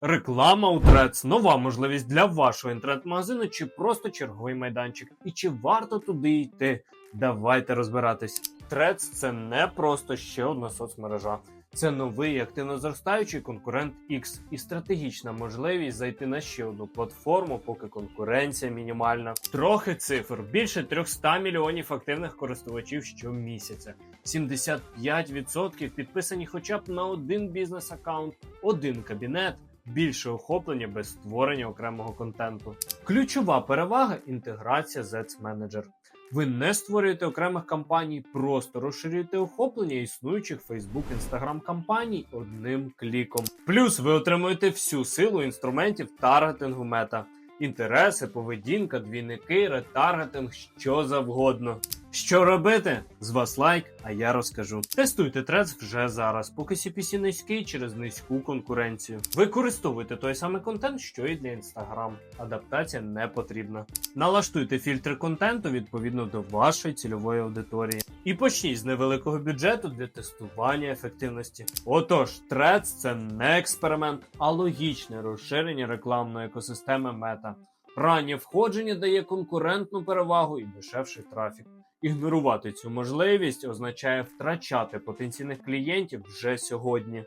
Реклама у Трец нова можливість для вашого інтернет-магазину чи просто черговий майданчик. І чи варто туди йти? Давайте розбиратись. Трец це не просто ще одна соцмережа. Це новий активно зростаючий конкурент X і стратегічна можливість зайти на ще одну платформу, поки конкуренція мінімальна. Трохи цифр: більше 300 мільйонів активних користувачів щомісяця. 75% підписані хоча б на один бізнес-аккаунт, один кабінет. Більше охоплення без створення окремого контенту. Ключова перевага інтеграція Ads Manager. Ви не створюєте окремих кампаній, просто розширюєте охоплення існуючих Facebook, Instagram кампаній одним кліком. Плюс ви отримуєте всю силу інструментів таргетингу мета. Інтереси, поведінка, двійники, ретаргетинг, що завгодно. Що робити? З вас лайк, а я розкажу. Тестуйте трец вже зараз, поки CPC низький через низьку конкуренцію. Використовуйте той самий контент, що і для Instagram. Адаптація не потрібна. Налаштуйте фільтри контенту відповідно до вашої цільової аудиторії. І почніть з невеликого бюджету для тестування ефективності. Отож, трец це не експеримент, а логічне розширення рекламної екосистеми мета. Раннє входження дає конкурентну перевагу і дешевший трафік. Ігнорувати цю можливість означає втрачати потенційних клієнтів вже сьогодні.